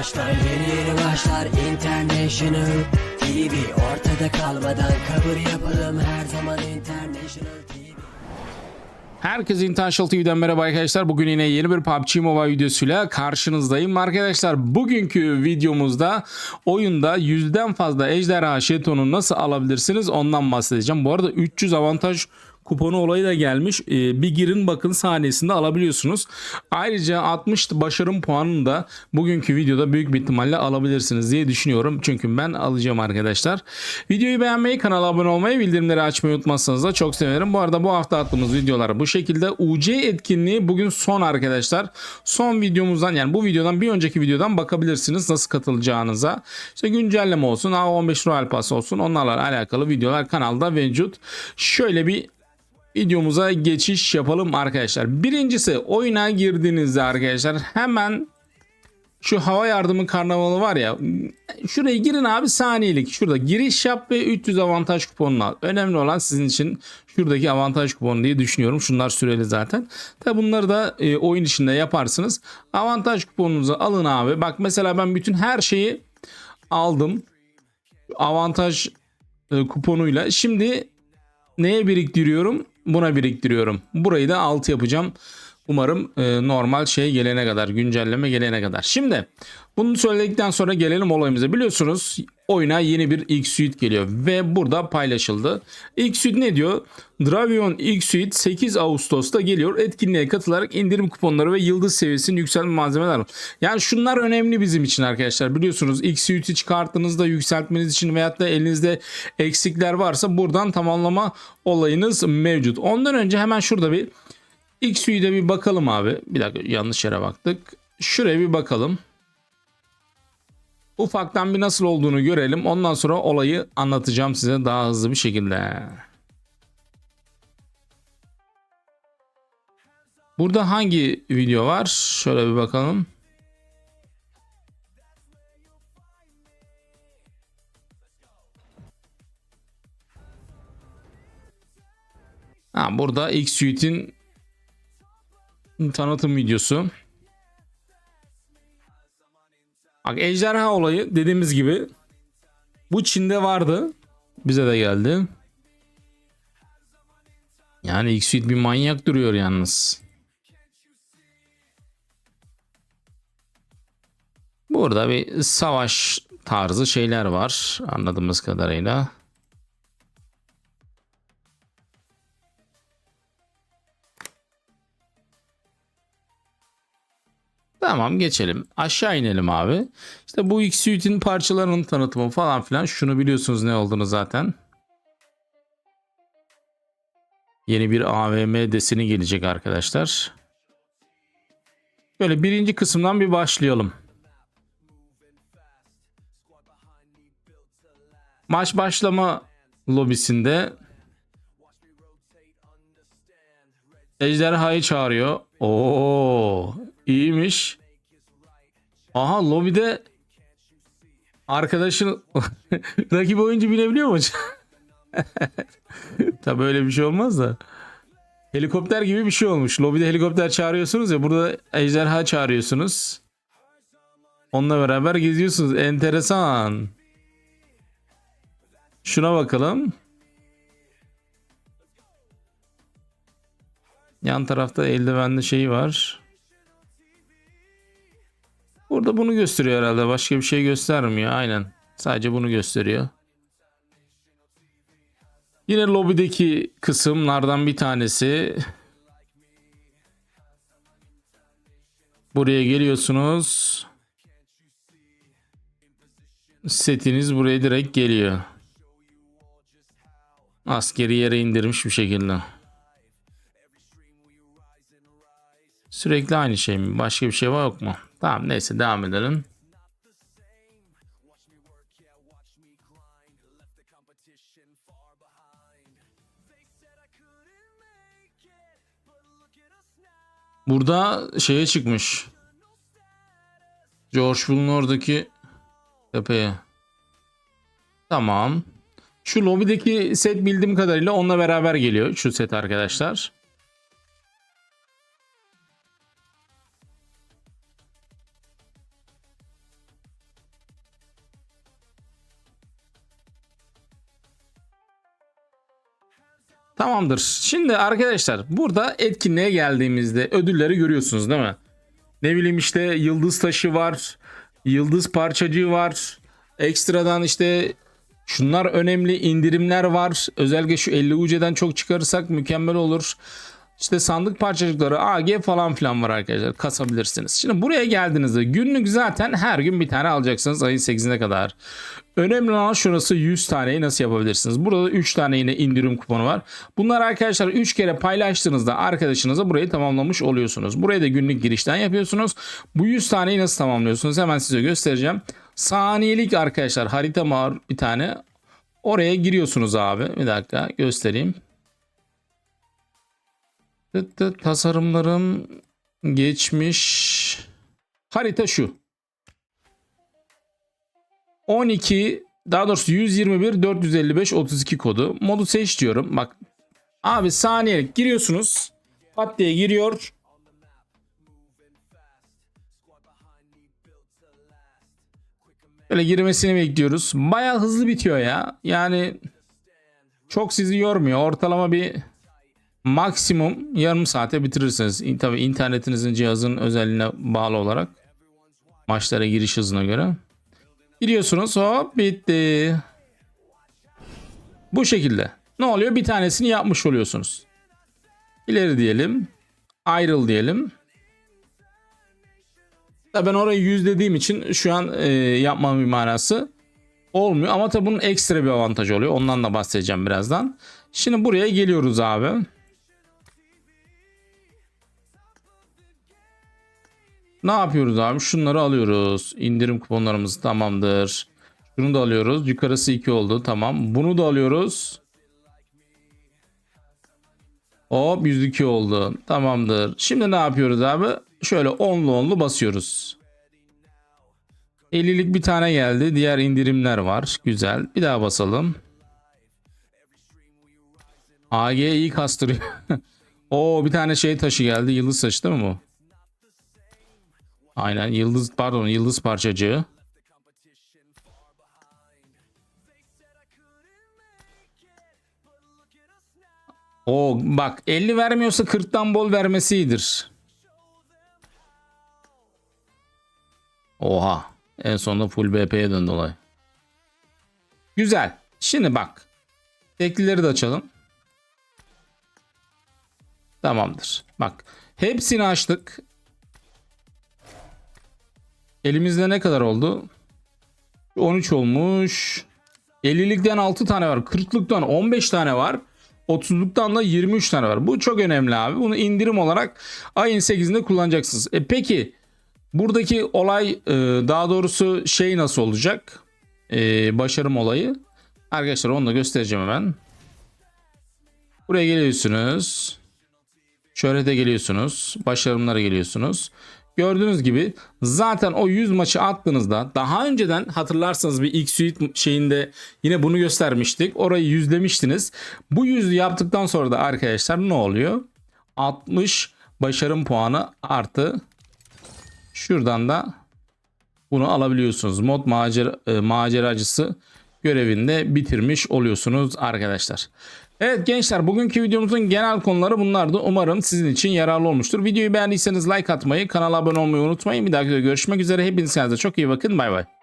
başlar Yeni yeni başlar International TV Ortada kalmadan kabul yapalım Her zaman International TV Herkese International TV'den merhaba arkadaşlar. Bugün yine yeni bir PUBG Mobile videosuyla karşınızdayım. Arkadaşlar bugünkü videomuzda oyunda yüzden fazla ejderha jetonu nasıl alabilirsiniz ondan bahsedeceğim. Bu arada 300 avantaj kuponu olayı da gelmiş. Ee, bir girin bakın saniyesinde alabiliyorsunuz. Ayrıca 60 başarım puanını da bugünkü videoda büyük bir ihtimalle alabilirsiniz diye düşünüyorum. Çünkü ben alacağım arkadaşlar. Videoyu beğenmeyi, kanala abone olmayı, bildirimleri açmayı unutmazsanız da çok sevinirim. Bu arada bu hafta attığımız videolar bu şekilde. UC etkinliği bugün son arkadaşlar. Son videomuzdan yani bu videodan bir önceki videodan bakabilirsiniz nasıl katılacağınıza. İşte güncelleme olsun, A15 Royal Pass olsun onlarla alakalı videolar kanalda mevcut. Şöyle bir videomuza geçiş yapalım arkadaşlar. Birincisi oyuna girdiğinizde arkadaşlar hemen şu hava yardımı karnavalı var ya şuraya girin abi saniyelik şurada giriş yap ve 300 avantaj kuponunu al. Önemli olan sizin için şuradaki avantaj kuponu diye düşünüyorum. Şunlar süreli zaten. Tabi bunları da e, oyun içinde yaparsınız. Avantaj kuponunuzu alın abi. Bak mesela ben bütün her şeyi aldım. Avantaj e, kuponuyla. Şimdi neye biriktiriyorum? Buna biriktiriyorum. Burayı da 6 yapacağım. Umarım e, normal şey gelene kadar, güncelleme gelene kadar. Şimdi bunu söyledikten sonra gelelim olayımıza. Biliyorsunuz oyuna yeni bir X Suite geliyor ve burada paylaşıldı. X Suite ne diyor? Dravion X Suite 8 Ağustos'ta geliyor. Etkinliğe katılarak indirim kuponları ve yıldız seviyesinin yükselme malzemeler. Yani şunlar önemli bizim için arkadaşlar. Biliyorsunuz X Suite'i çıkarttığınızda yükseltmeniz için veyahut da elinizde eksikler varsa buradan tamamlama olayınız mevcut. Ondan önce hemen şurada bir X-Suite'e bir bakalım abi. Bir dakika yanlış yere baktık. Şuraya bir bakalım. Ufaktan bir nasıl olduğunu görelim. Ondan sonra olayı anlatacağım size daha hızlı bir şekilde. Burada hangi video var? Şöyle bir bakalım. Ha, burada X Suite'in tanıtım videosu. Bak ejderha olayı dediğimiz gibi bu Çin'de vardı. Bize de geldi. Yani X-Suite bir manyak duruyor yalnız. Burada bir savaş tarzı şeyler var anladığımız kadarıyla. Tamam geçelim. Aşağı inelim abi. İşte bu X-Suite'in parçalarının tanıtımı falan filan. Şunu biliyorsunuz ne olduğunu zaten. Yeni bir AVM deseni gelecek arkadaşlar. Böyle birinci kısımdan bir başlayalım. Maç başlama lobisinde Ejderhayı çağırıyor. Oo, iyiymiş. Aha lobide arkadaşın rakip oyuncu bilebiliyor mu? Tabi öyle bir şey olmaz da. Helikopter gibi bir şey olmuş. Lobide helikopter çağırıyorsunuz ya burada ejderha çağırıyorsunuz. Onunla beraber geziyorsunuz. Enteresan. Şuna bakalım. Yan tarafta eldivenli şeyi var. Burada bunu gösteriyor herhalde. Başka bir şey göstermiyor. Aynen. Sadece bunu gösteriyor. Yine lobideki kısımlardan bir tanesi. Buraya geliyorsunuz. Setiniz buraya direkt geliyor. Askeri yere indirmiş bir şekilde. Sürekli aynı şey mi? Başka bir şey var yok mu? Tamam neyse devam edelim. Burada şeye çıkmış. George Bull'un oradaki tepeye. Tamam. Şu lobideki set bildiğim kadarıyla onunla beraber geliyor. Şu set arkadaşlar. Tamamdır. Şimdi arkadaşlar burada etkinliğe geldiğimizde ödülleri görüyorsunuz değil mi? Ne bileyim işte yıldız taşı var. Yıldız parçacığı var. Ekstradan işte şunlar önemli indirimler var. Özellikle şu 50 UC'den çok çıkarırsak mükemmel olur. İşte sandık parçacıkları AG falan filan var arkadaşlar. Kasabilirsiniz. Şimdi buraya geldiğinizde günlük zaten her gün bir tane alacaksınız ayın 8'ine kadar. Önemli olan şurası 100 taneyi nasıl yapabilirsiniz? Burada da 3 tane yine indirim kuponu var. Bunlar arkadaşlar 3 kere paylaştığınızda arkadaşınıza burayı tamamlamış oluyorsunuz. Buraya da günlük girişten yapıyorsunuz. Bu 100 taneyi nasıl tamamlıyorsunuz? Hemen size göstereceğim. Saniyelik arkadaşlar harita var bir tane. Oraya giriyorsunuz abi. Bir dakika göstereyim. Tıt, tasarımlarım geçmiş. Harita şu. 12 daha doğrusu 121 455 32 kodu. Modu seç diyorum. Bak abi saniyelik giriyorsunuz. Pat diye giriyor. Böyle girmesini bekliyoruz. Baya hızlı bitiyor ya. Yani çok sizi yormuyor. Ortalama bir maksimum yarım saate bitirirsiniz. İn- Tabii internetinizin cihazın özelliğine bağlı olarak. Maçlara giriş hızına göre. Giriyorsunuz hop bitti. Bu şekilde. Ne oluyor? Bir tanesini yapmış oluyorsunuz. İleri diyelim. Ayrıl diyelim. Da ben orayı yüz dediğim için şu an e, yapmam bir manası olmuyor. Ama tabi bunun ekstra bir avantajı oluyor. Ondan da bahsedeceğim birazdan. Şimdi buraya geliyoruz abi. Ne yapıyoruz abi? Şunları alıyoruz. İndirim kuponlarımız tamamdır. Şunu da alıyoruz. Yukarısı 2 oldu. Tamam. Bunu da alıyoruz. Hop 102 oldu. Tamamdır. Şimdi ne yapıyoruz abi? Şöyle onlu onlu basıyoruz. 50'lik bir tane geldi. Diğer indirimler var. Güzel. Bir daha basalım. AG iyi kastırıyor. Oo bir tane şey taşı geldi. Yıldız taşı değil mi bu? Aynen yıldız pardon yıldız parçacığı. O bak 50 vermiyorsa 40'tan bol vermesi iyidir. Oha. En sonunda full BP'ye döndü olay. Güzel. Şimdi bak. Teklileri de açalım. Tamamdır. Bak. Hepsini açtık. Elimizde ne kadar oldu? 13 olmuş. 50'likten 6 tane var. 40'lıktan 15 tane var. 30'luktan da 23 tane var. Bu çok önemli abi. Bunu indirim olarak ayın 8'inde kullanacaksınız. E peki buradaki olay e, daha doğrusu şey nasıl olacak? E, başarım olayı. Arkadaşlar onu da göstereceğim hemen. Buraya geliyorsunuz. Şöhrete geliyorsunuz. Başarımlara geliyorsunuz. Gördüğünüz gibi zaten o 100 maçı attığınızda daha önceden hatırlarsanız bir ilk suite şeyinde yine bunu göstermiştik. Orayı yüzlemiştiniz. Bu yüzü yaptıktan sonra da arkadaşlar ne oluyor? 60 başarım puanı artı şuradan da bunu alabiliyorsunuz. Mod macer, e, maceracısı görevinde bitirmiş oluyorsunuz arkadaşlar. Evet gençler bugünkü videomuzun genel konuları bunlardı. Umarım sizin için yararlı olmuştur. Videoyu beğendiyseniz like atmayı, kanala abone olmayı unutmayın. Bir dahaki videoda görüşmek üzere. Hepiniz kendinize çok iyi bakın. Bay bay.